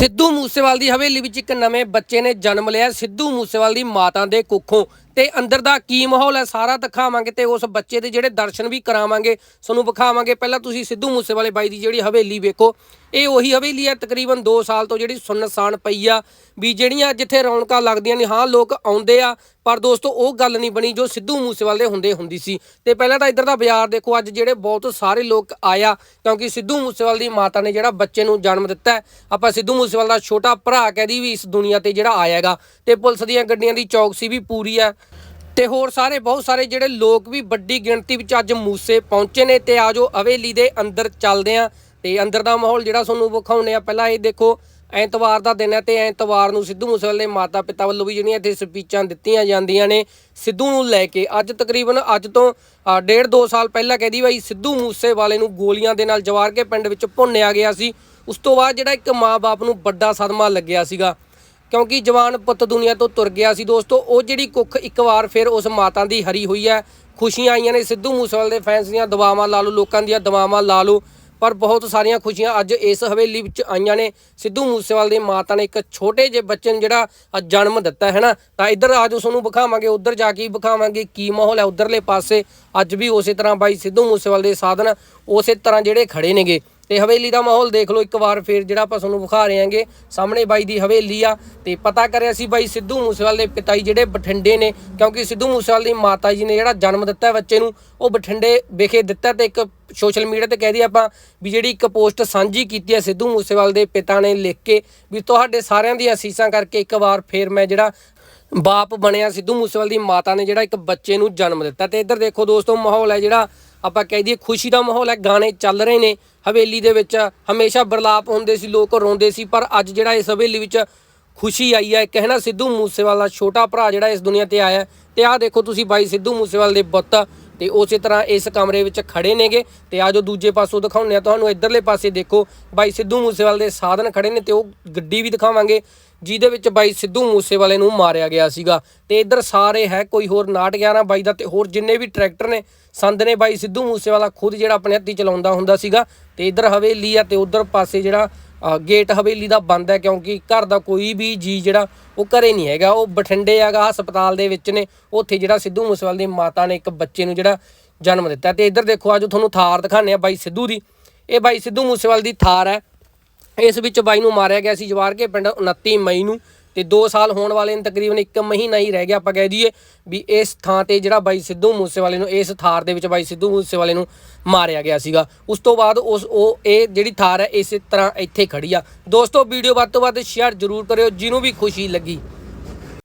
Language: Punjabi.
ਸਿੱਧੂ ਮੂਸੇਵਾਲ ਦੀ ਹਵੇਲੀ ਵਿੱਚ ਇੱਕ ਨਵੇਂ ਬੱਚੇ ਨੇ ਜਨਮ ਲਿਆ। ਸਿੱਧੂ ਮੂਸੇਵਾਲ ਦੀ ਮਾਤਾ ਦੇ ਕੁੱਖੋਂ ਤੇ ਅੰਦਰ ਦਾ ਕੀ ਮਾਹੌਲ ਹੈ, ਸਾਰਾ ਦਿਖਾਵਾਂਗੇ ਤੇ ਉਸ ਬੱਚੇ ਦੇ ਜਿਹੜੇ ਦਰਸ਼ਨ ਵੀ ਕਰਾਵਾਂਗੇ, ਤੁਹਾਨੂੰ ਵਿਖਾਵਾਂਗੇ। ਪਹਿਲਾਂ ਤੁਸੀਂ ਸਿੱਧੂ ਮੂਸੇਵਾਲੇ ਬਾਈ ਦੀ ਜਿਹੜੀ ਹਵੇਲੀ ਵੇਖੋ, ਇਹ ਉਹੀ ਹਵੇਲੀ ਹੈ, ਤਕਰੀਬਨ 2 ਸਾਲ ਤੋਂ ਜਿਹੜੀ ਸੁੰਨਸਾਨ ਪਈ ਆ, ਵੀ ਜਿਹੜੀਆਂ ਜਿੱਥੇ ਰੌਣਕਾਂ ਲੱਗਦੀਆਂ ਨੇ, ਹਾਂ, ਲੋਕ ਆਉਂਦੇ ਆ, ਪਰ ਦੋਸਤੋ, ਉਹ ਗੱਲ ਨਹੀਂ ਬਣੀ ਜੋ ਸਿੱਧੂ ਮੂਸੇਵਾਲ ਦੇ ਹੁੰਦੇ ਹੁੰਦੀ ਸੀ। ਤੇ ਪਹਿਲਾਂ ਤਾਂ ਇੱਧਰ ਦਾ ਬਾਜ਼ਾਰ ਦੇਖੋ, ਅੱਜ ਜਿਹੜੇ ਬਹੁਤ ਸਾਰੇ ਲੋਕ ਆਇਆ ਕਿਉਂਕਿ ਸਿੱਧੂ ਮੂਸੇਵਾਲ ਦੀ ਮਾਤਾ ਨੇ ਜਿਹੜਾ ਬੱਚੇ ਨੂੰ ਜਨਮ ਦਿੱਤਾ ਆਪਾਂ ਸਿੱਧੂ ਮੂਸੇਵਾਲ ਦਾ ਛੋਟਾ ਭਰਾ ਕਹਦੀ ਵੀ ਇਸ ਦੁਨੀਆ ਤੇ ਜਿਹੜਾ ਆਏਗਾ ਤੇ ਪੁਲਿਸ ਦੀਆਂ ਗੱਡੀਆਂ ਦੀ ਚੌਕਸੀ ਵੀ ਪੂਰੀ ਹੈ ਤੇ ਹੋਰ ਸਾਰੇ ਬਹੁਤ ਸਾਰੇ ਜਿਹੜੇ ਲੋਕ ਵੀ ਵੱਡੀ ਗਿਣਤੀ ਵਿੱਚ ਅੱਜ ਮੂਸੇ ਪਹੁੰਚੇ ਨੇ ਤੇ ਆਜੋ ਹਵੇਲੀ ਦੇ ਅੰਦਰ ਚੱਲਦੇ ਆ ਤੇ ਅੰਦਰ ਦਾ ਮਾਹੌਲ ਜਿਹੜਾ ਤੁਹਾਨੂੰ ਵਿਖਾਉਨੇ ਆ ਪਹਿਲਾਂ ਇਹ ਦੇਖੋ, ਐਤਵਾਰ ਦਾ ਦਿਨ ਹੈ ਤੇ ਐਤਵਾਰ ਨੂੰ ਸਿੱਧੂ ਮੂਸੇਵਾਲੇ ਦੇ ਮਾਤਾ ਪਿਤਾ ਵੱਲੋਂ ਵੀ ਜਿਹੜੀਆਂ ਇੱਥੇ ਸਪੀਚਾਂ ਦਿੱਤੀਆਂ ਜਾਂਦੀਆਂ ਨੇ ਸਿੱਧੂ ਨੂੰ ਲੈ ਕੇ। ਅੱਜ ਤਕਰੀਬਨ ਅੱਜ ਤੋਂ ਡੇਢ ਦੋ ਸਾਲ ਪਹਿਲਾਂ ਕਹਿੰਦੀ ਬਾਈ, ਸਿੱਧੂ ਮੂਸੇਵਾਲੇ ਨੂੰ ਗੋਲੀਆਂ ਦੇ ਨਾਲ ਜਵਾਰ ਕੇ ਪਿੰਡ ਵਿੱਚ ਭੁੰਨਿਆ ਗਿਆ ਸੀ। ਉਸ ਤੋਂ ਬਾਅਦ ਜਿਹੜਾ ਇੱਕ ਮਾਂ-ਬਾਪ ਨੂੰ ਵੱਡਾ ਸਦਮਾ ਲੱਗਿਆ ਸੀਗਾ। ਕਿਉਂਕਿ ਜਵਾਨ ਪੁੱਤ ਦੁਨੀਆ ਤੋਂ ਤੁਰ ਗਿਆ ਸੀ ਦੋਸਤੋ, ਉਹ ਜਿਹੜੀ ਕੁੱਖ ਇੱਕ ਵਾਰ ਫਿਰ ਉਸ ਮਾਤਾ ਦੀ ਹਰੀ ਹੋਈ ਹੈ। ਖੁਸ਼ੀਆਂ ਆਈਆਂ ਨੇ ਸਿੱਧੂ ਮੂਸੇਵਾਲ ਦੇ ਫੈਨਸ ਦੀਆਂ ਦੁਆਵਾਂ ਲਾ ਲਓ, ਲੋਕਾਂ ਦੀਆਂ ਦੁਆਵਾਂ ਲਾ ਲਓ। ਪਰ ਬਹੁਤ ਸਾਰੀਆਂ ਖੁਸ਼ੀਆਂ ਅੱਜ ਇਸ ਹਵੇਲੀ ਵਿੱਚ ਆਈਆਂ ਨੇ। ਸਿੱਧੂ ਮੂਸੇਵਾਲੇ ਦੀ ਮਾਤਾ ਨੇ ਇੱਕ ਛੋਟੇ ਜਿਹੇ ਬੱਚੇ ਨੂੰ ਜਿਹੜਾ ਅੱਜ ਜਨਮ ਦਿੱਤਾ ਹੈ ਨਾ, ਤਾਂ ਇੱਧਰ ਆਜੋ ਤੁਹਾਨੂੰ ਵਿਖਾਵਾਂਗੇ, ਉੱਧਰ ਜਾ ਕੇ ਵਿਖਾਵਾਂਗੇ ਕੀ ਮਾਹੌਲ ਹੈ। ਉੱਧਰਲੇ ਪਾਸੇ ਅੱਜ ਵੀ ਉਸੇ ਤਰ੍ਹਾਂ ਬਾਈ ਸਿੱਧੂ ਮੂਸੇਵਾਲ ਦੇ ਸਾਧਨ ਉਸੇ ਤਰ੍ਹਾਂ ਜਿਹੜੇ ਖੜੇ ਨੇਗੇ। ਤੇ ਹਵੇਲੀ ਦਾ ਮਾਹੌਲ ਦੇਖ ਲਓ ਇੱਕ ਵਾਰ ਫੇਰ ਜਿਹੜਾ ਆਪਾਂ ਤੁਹਾਨੂੰ ਵਿਖਾ ਰਹੇ ਹਾਂਗੇ, ਸਾਹਮਣੇ ਬਾਈ ਦੀ ਹਵੇਲੀ ਆ ਤੇ ਪਤਾ ਕਰਿਆ ਸੀ ਬਾਈ ਸਿੱਧੂ ਮੂਸੇਵਾਲ ਦੇ ਪਿਤਾ ਜੀ ਜਿਹੜੇ ਬਠਿੰਡੇ ਨੇ, ਕਿਉਂਕਿ ਸਿੱਧੂ ਮੂਸੇਵਾਲ ਦੀ ਮਾਤਾ ਜੀ ਨੇ ਜਿਹੜਾ ਜਨਮ ਦਿੱਤਾ ਬੱਚੇ ਨੂੰ, ਉਹ ਬਠਿੰਡੇ ਵਿਖੇ ਦਿੱਤਾ ਤੇ ਇੱਕ ਸੋਸ਼ਲ ਮੀਡੀਆ ਤੇ ਕਹਿ ਦਈਏ ਆਪਾਂ ਵੀ ਜਿਹੜੀ ਇੱਕ ਪੋਸਟ ਸਾਂਝੀ ਕੀਤੀ ਹੈ ਸਿੱਧੂ ਮੂਸੇਵਾਲ ਦੇ ਪਿਤਾ ਨੇ ਲਿਖ ਕੇ, ਵੀ ਤੁਹਾਡੇ ਸਾਰਿਆਂ ਦੀਆਂ ਅਸੀਸਾਂ ਕਰਕੇ ਇੱਕ ਵਾਰ ਫੇਰ ਮੈਂ ਜਿਹੜਾ ਬਾਪ ਬਣਿਆ ਸਿੱਧੂ ਮੂਸੇਵਾਲ ਦੀ ਮਾਤਾ ਨੇ ਜਿਹੜਾ ਇੱਕ ਬੱਚੇ ਨੂੰ ਜਨਮ ਦਿੱਤਾ। ਤੇ ਇੱਧਰ ਦੇਖੋ ਦੋਸਤੋ, ਮਾਹੌਲ ਹੈ ਜਿਹੜਾ ਆਪਾਂ ਕਹਿ ਦਈਏ ਖੁਸ਼ੀ ਦਾ ਮਾਹੌਲ ਹੈ, ਗਾਣੇ ਚੱਲ ਰਹੇ ਨੇ, ਹਵੇਲੀ ਦੇ ਵਿੱਚ ਹਮੇਸ਼ਾ ਬਰਲਾਪ ਹੁੰਦੇ ਸੀ, ਲੋਕ ਰੋਂਦੇ ਸੀ, ਪਰ ਅੱਜ ਜਿਹੜਾ ਇਸ ਹਵੇਲੀ ਵਿੱਚ ਖੁਸ਼ੀ ਆਈ ਹੈ ਕਹਿਣਾ ਸਿੱਧੂ ਮੂਸੇਵਾਲਾ ਦਾ ਛੋਟਾ ਭਰਾ ਜਿਹੜਾ ਇਸ ਦੁਨੀਆ ਤੇ ਆਇਆ ਹੈ। ਤੇ ਆਹ ਦੇਖੋ ਤੁਸੀਂ ਬਾਈ ਸਿੱਧੂ ਮੂਸੇਵਾਲ ਦੇ ਬੁੱਤ ਤੇ ਉਸੇ ਤਰ੍ਹਾਂ ਇਸ ਕਮਰੇ ਵਿੱਚ ਖੜੇ ਨੇਗੇ, ਤੇ ਜੋ ਦੂਜੇ ਪਾਸੋਂ ਦਿਖਾਉਂਦੇ ਆ ਤੁਹਾਨੂੰ ਇਧਰਲੇ ਪਾਸੇ ਦੇਖੋ, ਬਾਈ ਸਿੱਧੂ ਮੂਸੇਵਾਲ ਦੇ ਸਾਧਨ ਖੜੇ ਨੇ, ਤੇ ਉਹ ਗੱਡੀ ਵੀ ਦਿਖਾਵਾਂਗੇ, ਜਿਹਦੇ ਵਿੱਚ ਬਾਈ ਸਿੱਧੂ ਮੂਸੇਵਾਲੇ ਨੂੰ ਮਾਰਿਆ ਗਿਆ ਸੀਗਾ, ਤੇ ਇੱਧਰ ਸਾਰੇ ਹੈ, ਕੋਈ ਹੋਰ ਨਾਟ 11 ਬਾਈ ਦਾ, ਤੇ ਹੋਰ ਜਿੰਨੇ ਵੀ ਟਰੈਕਟਰ ਨੇ ਸੰਦ ਨੇ ਬਾਈ ਸਿੱਧੂ ਮੂਸੇਵਾਲਾ ਖੁਦ ਜਿਹੜਾ ਆਪਣੇ ਹੱਥੀ ਚਲਾਉਂਦਾ ਹੁੰਦਾ ਸੀਗਾ ਤੇ ਇੱਧਰ ਹਵੇਲੀ ਆ ਤੇ ਉਧਰ ਪਾਸੇ ਜਿਹੜਾ ਗੇਟ ਹਵੇਲੀ ਦਾ ਬੰਦ ਹੈ ਕਿਉਂਕਿ ਘਰ ਦਾ ਕੋਈ ਵੀ ਜੀ ਜਿਹੜਾ ਉਹ ਘਰੇ ਨਹੀਂ ਹੈਗਾ, ਉਹ ਬਠਿੰਡੇ ਹੈਗਾ, ਹਸਪਤਾਲ ਦੇ ਵਿੱਚ ਨੇ, ਉੱਥੇ ਜਿਹੜਾ ਸਿੱਧੂ ਮੂਸੇਵਾਲ ਦੀ ਮਾਤਾ ਨੇ ਇੱਕ ਬੱਚੇ ਨੂੰ ਜਿਹੜਾ ਜਨਮ ਦਿੱਤਾ। ਤੇ ਇੱਧਰ ਦੇਖੋ ਅੱਜ ਤੁਹਾਨੂੰ ਥਾਰ ਦਿਖਾਣੇ ਆ ਬਾਈ ਸਿੱਧੂ ਦੀ। ਇਹ ਬਾਈ ਸਿੱਧੂ ਮੂਸੇਵਾਲ ਦੀ ਥਾਰ ਹੈ। ਇਸ ਵਿੱਚ ਬਾਈ ਨੂੰ ਮਾਰਿਆ ਗਿਆ ਸੀ ਜਵਾਰ ਕੇ ਪਿੰਡ 29 ਮਈ ਨੂੰ। ਤੇ 2 ਸਾਲ ਹੋਣ ਵਾਲੇ ਨੇ ਤਕਰੀਬਨ 1 ਮਹੀਨਾ ਹੀ ਰਹਿ ਗਿਆ ਆਪਾਂ ਕਹਿ ਦਈਏ ਵੀ ਇਸ ਥਾਂ ਤੇ ਜਿਹੜਾ ਬਾਈ ਸਿੱਧੂ ਮੂਸੇਵਾਲੇ ਨੂੰ, ਇਸ ਥਾਰ ਦੇ ਵਿੱਚ ਬਾਈ ਸਿੱਧੂ ਮੂਸੇਵਾਲੇ ਨੂੰ ਮਾਰਿਆ ਗਿਆ ਸੀਗਾ। ਉਸ ਤੋਂ ਬਾਅਦ ਉਸ, ਉਹ, ਇਹ ਜਿਹੜੀ ਥਾਰ ਹੈ, ਇਸੇ ਤਰ੍ਹਾਂ ਇੱਥੇ ਖੜੀ ਆ। ਦੋਸਤੋ, ਵੀਡੀਓ ਵੱਧ ਤੋਂ ਵੱਧ ਸ਼ੇਅਰ ਜ਼ਰੂਰ ਕਰਿਓ, ਜਿਹਨੂੰ ਵੀ ਖੁਸ਼ੀ ਲੱਗੀ।